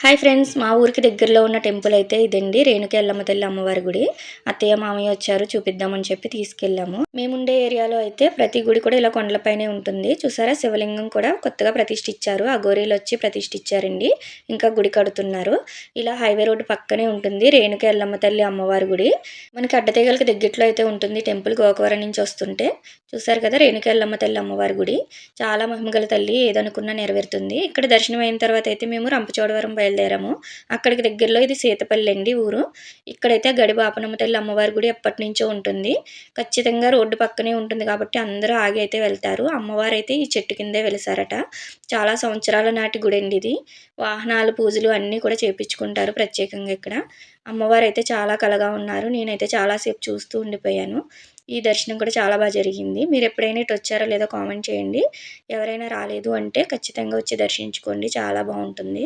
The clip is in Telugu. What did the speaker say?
హాయ్ ఫ్రెండ్స్ మా ఊరికి దగ్గరలో ఉన్న టెంపుల్ అయితే ఇదండి. రేణుక ఎల్లమ్మ తల్లి అమ్మవారి గుడి. అత్తయ్య మామయ్య వచ్చారు చూపిద్దామని చెప్పి తీసుకెళ్ళాము. మేముండే ఏరియాలో అయితే ప్రతి గుడి కూడా ఇలా కొండలపైనే ఉంటుంది. చూసారా? శివలింగం కూడా కొత్తగా ప్రతిష్ఠించారు ఆ గోరీలు వచ్చి ప్రతిష్ఠించారండి ఇంకా గుడి కడుతున్నారు. ఇలా హైవే రోడ్డు పక్కనే ఉంటుంది రేణుక ఎల్లమ్మ తల్లి అమ్మవారి గుడి. మనకి అడ్డతీగలకి దగ్గరలో అయితే ఉంటుంది టెంపుల్ గోకవరం నుంచి వస్తుంటే. చూసారు కదా? రేణుక ఎల్లమ్మ తల్లి అమ్మవారి గుడి. చాలా మహిమగల తల్లి ఏదనుకున్నా నెరవేరుతుంది. ఇక్కడ దర్శనం అయిన తర్వాత అయితే మేము రంపచోడవరం బయలుదేరాము. అక్కడికి దగ్గరలో ఇది సీతపల్లి అండి ఊరు. ఇక్కడైతే గడి బాపనమ్మ తల్లి అమ్మవారి గుడి ఎప్పటి నుంచో ఉంటుంది. ఖచ్చితంగా రోడ్డు పక్కనే ఉంటుంది కాబట్టి అందరూ ఆగి అయితే వెళ్తారు. అమ్మవారు అయితే ఈ చెట్టు కిందే వెలిసారట. చాలా సంవత్సరాల నాటి గుడి అండి ఇది. వాహనాలు పూజలు అన్నీ కూడా చేపించుకుంటారు ప్రత్యేకంగా ఇక్కడ. అమ్మవారు అయితే చాలా కలగా ఉన్నారు. నేనైతే చాలాసేపు చూస్తూ ఉండిపోయాను. ఈ దర్శనం కూడా చాలా బాగా జరిగింది. మీరు ఎప్పుడైనా ఇటు వచ్చారో లేదో కామెంట్ చేయండి. ఎవరైనా రాలేదు అంటే ఖచ్చితంగా వచ్చి దర్శించుకోండి. చాలా బాగుంటుంది.